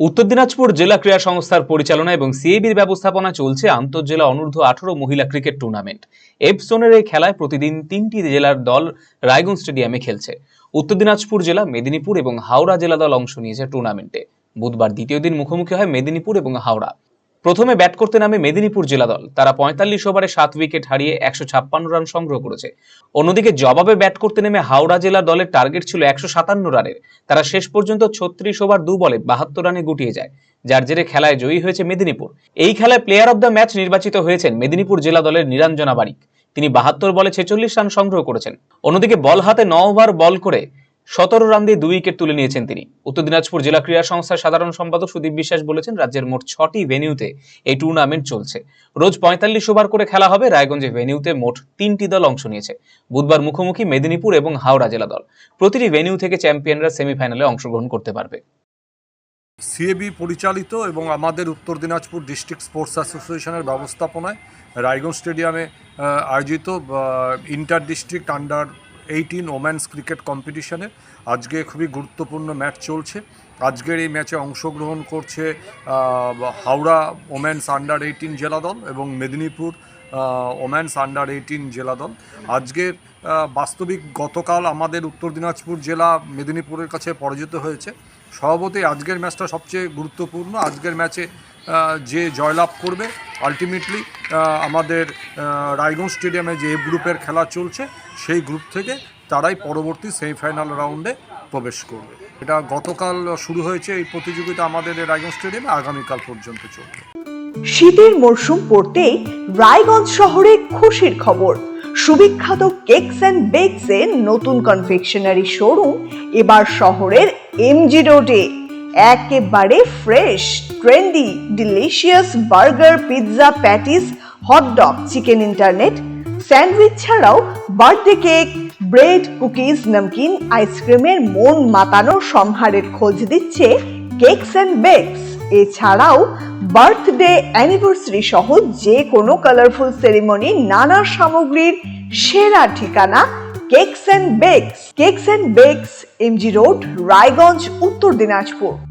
উত্তর দিনাজপুর জেলা ক্রীড়া সংস্থার পরিচালনা এবং সিএবির ব্যবস্থাপনা চলছে আন্তঃজেলা অনূর্ধ্ব আঠারো মহিলা ক্রিকেট টুর্নামেন্ট। এফ জোনের এই খেলায় প্রতিদিন তিনটি জেলার দল রায়গঞ্জ স্টেডিয়ামে খেলছে। উত্তর দিনাজপুর জেলা, মেদিনীপুর এবং হাওড়া জেলা দল অংশ নিয়েছে টুর্নামেন্টে। বুধবার দ্বিতীয় দিন মুখোমুখি হয় মেদিনীপুর এবং হাওড়া। প্রথমে ব্যাট করতে নামে মেদিনীপুর জেলা দল। তারা পঁয়তাল্লিশ ওভারে সাত উইকেট হারিয়ে একশো ছাপ্পান্ন রান সংগ্রহ করেছে। অন্যদিকে জবাবে ব্যাট করতে নেমে হাওড়া জেলা দলের টার্গেট ছিল একশো সাতান্ন রানের। তারা শেষ পর্যন্ত ছত্রিশ ওভার দু বলে বাহাত্তর রানে গুটিয়ে যায়, যার জেরে খেলায় জয়ী হয়েছে মেদিনীপুর। এই খেলায় প্লেয়ার অব দ্য ম্যাচ নির্বাচিত হয়েছেন মেদিনীপুর জেলা দলের নিরঞ্জনা বারিক তিনি বাহাত্তর বলে ছেচল্লিশ রান সংগ্রহ করেছেন। অন্যদিকে বল হাতে ন ওভার বল করে সতেরো রান দিয়ে দুই উইকেট তুলে নিয়েছেন তিনি। উত্তর দিনাজপুর জেলা ক্রীড়া সংস্থার সাধারণ সম্পাদক সুদীপ বিশ্বাস বলেছেন, রাজ্যের মোট ছটি ভেনিউতে এই টুর্নামেন্ট চলছে। রোজ পঁয়তাল্লিশ ওভার করে খেলা হবে রায়গঞ্জে ভেনিউতে মোট তিনটি দল অংশ নিয়েছে। বুধবার মুখোমুখি মেদিনীপুর এবং হাওড়া জেলা দল। প্রতিটি ভেনিউ থেকে চ্যাম্পিয়নরা সেমিফাইনালে অংশগ্রহণ করতে পারবে। সিএবি পরিচালিত এবং আমাদের উত্তর দিনাজপুর ডিস্ট্রিক্ট স্পোর্টস অ্যাসোসিয়েশনের ব্যবস্থাপনায় রায়গঞ্জ স্টেডিয়ামে আয়োজিত inter district under eighteen women's cricket কম্পিটিশনে আজকে খুবই গুরুত্বপূর্ণ ম্যাচ চলছে। আজকের এই ম্যাচে অংশগ্রহণ করছে হাওড়া ওম্যান্স আন্ডার এইটিন জেলা দল এবং মেদিনীপুর ওম্যান্স আন্ডার এইটিন জেলা দল। আজকের বাস্তবিক গতকাল আমাদের উত্তর দিনাজপুর জেলা মেদিনীপুরের কাছে পরাজিত হয়েছে। স্বভাবতই আজকের ম্যাচটা সবচেয়ে গুরুত্বপূর্ণ। আজকের ম্যাচে যে জয়লাভ করবে আলটিমেটলি আমাদের রায়গঞ্জ স্টেডিয়ামে যে এফ গ্রুপের খেলা চলছে, সেই গ্রুপ থেকে তারাই পরবর্তী সেমিফাইনাল রাউন্ডে প্রবেশ করবে। এটা গতকাল শুরু হয়েছে এই প্রতিযোগিতা আমাদের রায়গঞ্জ স্টেডিয়ামে, আগামীকাল পর্যন্ত চলবে। শীতের মরশুম পড়তেই রায়গঞ্জ শহরে খুশির খবর। সুবিখ্যাত কেকস অ্যান্ড বেকস নতুন কনফেকশনারি শোরুম এবার শহরের এমজি রোডে একেবারে fresh trendy delicious burger pizza patties hot dog chicken internet sandwich ছাড়াও birthday cake bread cookies namkeen আইসক্রিমের মন মাতানো সম্হারের খোঁজ দিচ্ছে কেকস অ্যান্ড বেকস এছাড়াও বার্থডে অ্যানিভার্সারি সহ যে কোনো কালারফুল সেরিমনি নানা সামগ্রীর সেরা ঠিকানা cakes and bakes cakes and bakes MG road Raiganj, Uttar Dinajpur.